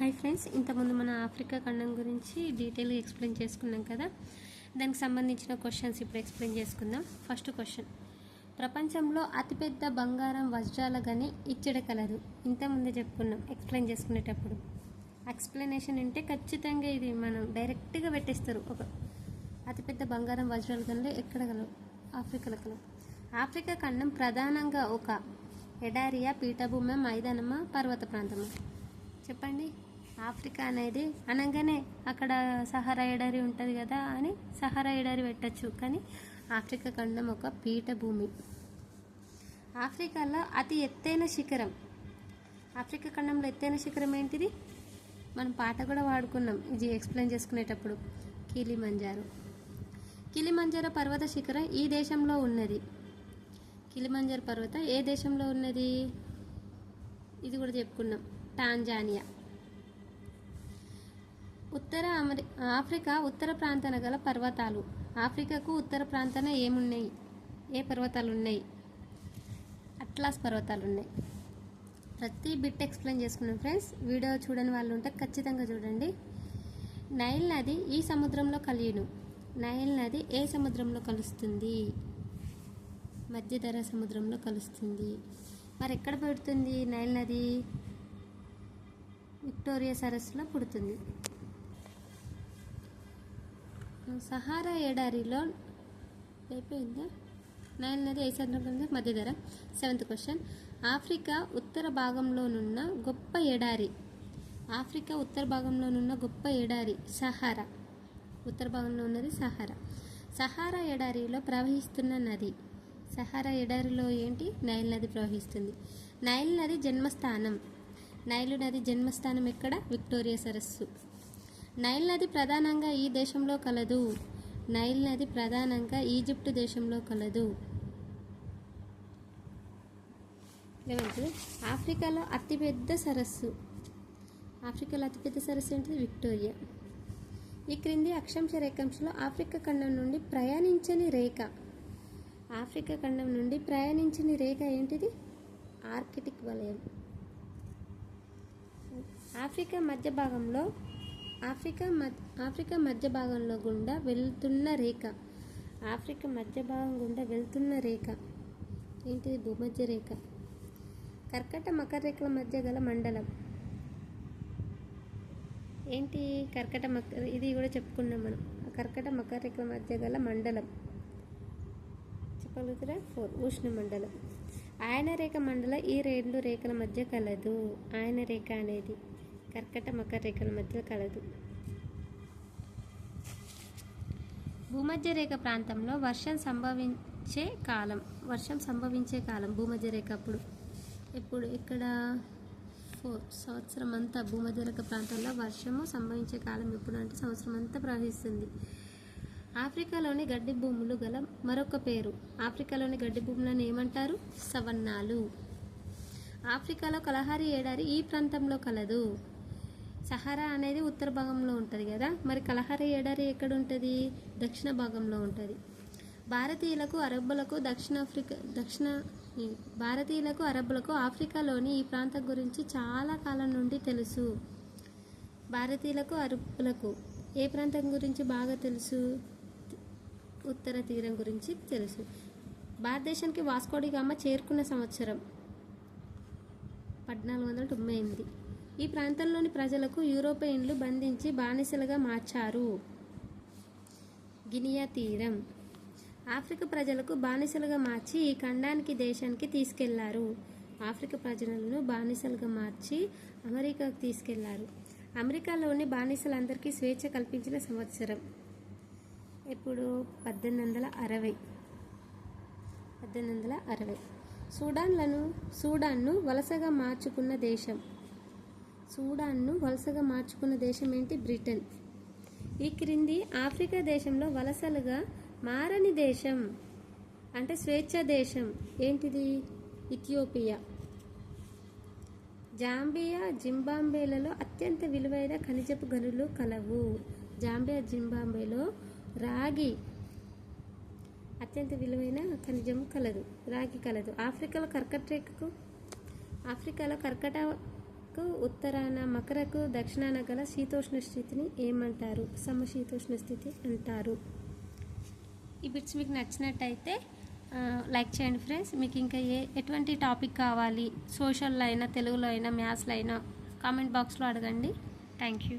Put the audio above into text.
Hi friends ఇంతకుముందు మన Africa ఖండం గురించి డీటెయిల్గా ఎక్స్ప్లెయిన్ చేసుకున్నాం కదా. దానికి సంబంధించిన క్వశ్చన్స్ ఇప్పుడు ఎక్స్ప్లెయిన్ చేసుకుందాం. ఫస్ట్ క్వశ్చన్ ప్రపంచంలో అతిపెద్ద బంగారం వజ్రాల గని ఇచ్చడ కలదు. ఇంతకుముందే చెప్పుకున్నాం ఎక్స్ప్లెయిన్ చేసుకునేటప్పుడు. ఎక్స్ప్లెనేషన్ అంటే ఖచ్చితంగా ఇది మనం డైరెక్ట్గా పెట్టేస్తారు. ఒక అతిపెద్ద బంగారం వజ్రాల గనులు ఎక్కడ కలవు? ఆఫ్రికాలో కలవు. ఆఫ్రికా ఖండం ప్రధానంగా ఒక ఎడారియా పీఠభూమి మైదానమా పర్వత ప్రాంతమా? చెప్పండి. ఆఫ్రికా అనేది అనగానే అక్కడ సహారా ఎడారి ఉంటుంది కదా అని సహారా ఎడారి పెట్టచ్చు. కానీ ఆఫ్రికా ఖండం ఒక పీఠభూమి. ఆఫ్రికాలో అతి ఎత్తైన శిఖరం. ఆఫ్రికా ఖండంలో ఎత్తైన శిఖరం ఏంటిది? మనం పాట కూడా వాడుకున్నాం. ఇది ఎక్స్ప్లెయిన్ చేసుకునేటప్పుడు. కిలిమంజారో. కిలిమంజారో పర్వత శిఖరం ఈ దేశంలో ఉన్నది. కిలిమంజారో పర్వతం ఏ దేశంలో ఉన్నది? ఇది కూడా చెప్పుకున్నాం. టాంజానియా. ఉత్తర అమెరి ఆఫ్రికా ఉత్తర ప్రాంతాన గల పర్వతాలు. ఆఫ్రికాకు ఉత్తర ప్రాంతాన ఏమున్నాయి? ఏ పర్వతాలు ఉన్నాయి అట్లాస్ పర్వతాలు ఉన్నాయి ప్రతి బిట్ ఎక్స్ప్లెయిన్ చేసుకున్నాం ఫ్రెండ్స్. వీడియో చూడని వాళ్ళు ఉంటే ఖచ్చితంగా చూడండి. నైల్ నది ఈ సముద్రంలో కలియును. నైల్ నది ఏ సముద్రంలో కలుస్తుంది? మధ్యధర సముద్రంలో కలుస్తుంది. మరి ఎక్కడ పుడుతుంది నైల్ నది? విక్టోరియా సరస్సులో పుడుతుంది. సహారా ఎడారిలో అయిపోయిందా? నైల్ నది ఏ మధ్య ధర సెవెంత్ క్వశ్చన్. ఆఫ్రికా ఉత్తర భాగంలోనున్న గొప్ప ఎడారి ఆఫ్రికా ఉత్తర భాగంలోనున్న గొప్ప ఎడారి సహారా. ఉత్తర భాగంలో ఉన్నది సహారా. సహారా ఎడారిలో ప్రవహిస్తున్న నది. సహారా ఎడారిలో ఏంటి? నైల్ నది ప్రవహిస్తుంది. నైల్ నది జన్మస్థానం. నైలు నది జన్మస్థానం ఎక్కడ? విక్టోరియా సరస్సు. నైల్ నది ప్రధానంగా ఈ దేశంలో కలదు. నైల్ నది ప్రధానంగా ఈజిప్టు దేశంలో కలదు. లెవెన్త్ ఆఫ్రికాలో అతిపెద్ద సరస్సు. ఆఫ్రికాలో అతిపెద్ద సరస్సు ఏంటిది? విక్టోరియా. ఈ క్రింది అక్షాంశ రేఖాంశంలో ఆఫ్రికా ఖండం నుండి ప్రయాణించని రేఖ. ఆఫ్రికా ఖండం నుండి ప్రయాణించని రేఖ ఏంటిది? ఆర్కిటిక్ వలయం. ఆఫ్రికా మధ్య భాగంలో ఆఫ్రికా మధ్య ఆఫ్రికా మధ్య భాగంలో గుండా వెళ్తున్న రేఖ. ఆఫ్రికా మధ్య భాగం గుండా వెళ్తున్న రేఖ. ఏంటిది భూమధ్య రేఖ? కర్కట మకర రేఖల మధ్య గల మండలం. ఏంటి కర్కట మకర ఇది కూడా చెప్పుకున్నాం మనం. కర్కట మకర రేఖల మధ్య గల మండలం. చెప్పగలుగుతారా? ఫోర్. ఉష్ణ మండలం. ఆయన రేఖ మండలం ఈ రెండు రేఖల మధ్య కలదు. ఆయన రేఖ అనేది. కర్కట మకర రేఖల మధ్య కలదు. భూమధ్య రేఖ ప్రాంతంలో వర్షం సంభవించే కాలం వర్షం సంభవించే కాలం భూమధ్య రేఖ అప్పుడు. ఇప్పుడు ఇక్కడ ఫోర్ సంవత్సరం అంతా భూమధ్య రేఖ ప్రాంతంలో వర్షము సంభవించే కాలం ఎప్పుడు అంటే సంవత్సరం అంతా ప్రవహిస్తుంది. ఆఫ్రికాలోని గడ్డి భూములు గల మరొక పేరు. ఆఫ్రికాలోని గడ్డి భూములను ఏమంటారు? సవన్నాలు. ఆఫ్రికాలో కలహారి ఏడారి ఈ ప్రాంతంలో కలదు. సహారా అనేది ఉత్తర భాగంలో ఉంటుంది కదా? మరి కలహార ఎడారి ఎక్కడ ఉంటుంది? దక్షిణ భాగంలో ఉంటుంది. భారతీయులకు అరబ్బులకు దక్షిణాఫ్రికా దక్షిణ భారతీయులకు అరబ్బులకు ఆఫ్రికాలోని ఈ ప్రాంతం గురించి చాలా కాలం నుండి తెలుసు. భారతీయులకు అరబ్బులకు ఏ ప్రాంతం గురించి బాగా తెలుసు? ఉత్తర తీరం గురించి తెలుసు. భారతదేశానికి వాస్కోడిగామ చేరుకున్న సంవత్సరం పద్నాలుగు వందల తొంభై ఎనిమిది. ఈ ప్రాంతంలోని ప్రజలకు యూరోపియన్లు బంధించి బానిసలుగా మార్చారు. గినియా తీరం. ఆఫ్రికా ప్రజలకు బానిసలుగా మార్చి ఈ ఖండానికి దేశానికి తీసుకెళ్ళారు. ఆఫ్రికా ప్రజలను బానిసలుగా మార్చి అమెరికాకు తీసుకెళ్ళారు. అమెరికాలోని బానిసలందరికీ స్వేచ్ఛ కల్పించిన సంవత్సరం ఇప్పుడు పద్దెనిమిది వందల అరవై. పద్దెనిమిది వందల అరవై. సూడాన్లను సూడాన్ను వలసగా మార్చుకున్న దేశం. సూడాన్ను వలసగా మార్చుకున్న దేశం ఏంటి బ్రిటన్. ఈ క్రింది ఆఫ్రికా దేశంలో వలసలుగా మారని దేశం అంటే స్వేచ్ఛ దేశం ఏంటిది? ఇథియోపియా. జాంబియా జింబాంబేలలో అత్యంత విలువైన ఖనిజపు గనులు కలవు. జాంబియా జింబాంబేలో రాగి అత్యంత విలువైన ఖనిజం కలదు. రాగి కలదు. ఆఫ్రికాలో కర్కట రేఖకు ఆఫ్రికాలో కర్కట ఉత్తరాలకు ఉత్తరాన మకరకు దక్షిణాన గల శీతోష్ణ స్థితిని ఏమంటారు? సమశీతోష్ణ స్థితి అంటారు. ఈ బిట్స్ మీకు నచ్చినట్టయితే లైక్ చేయండి ఫ్రెండ్స్. మీకు ఇంకా ఏ ఎటువంటి టాపిక్ కావాలి? సోషల్లో అయినా తెలుగులో అయినా మ్యాథ్స్లో అయినా కామెంట్ బాక్స్లో అడగండి. Thank you.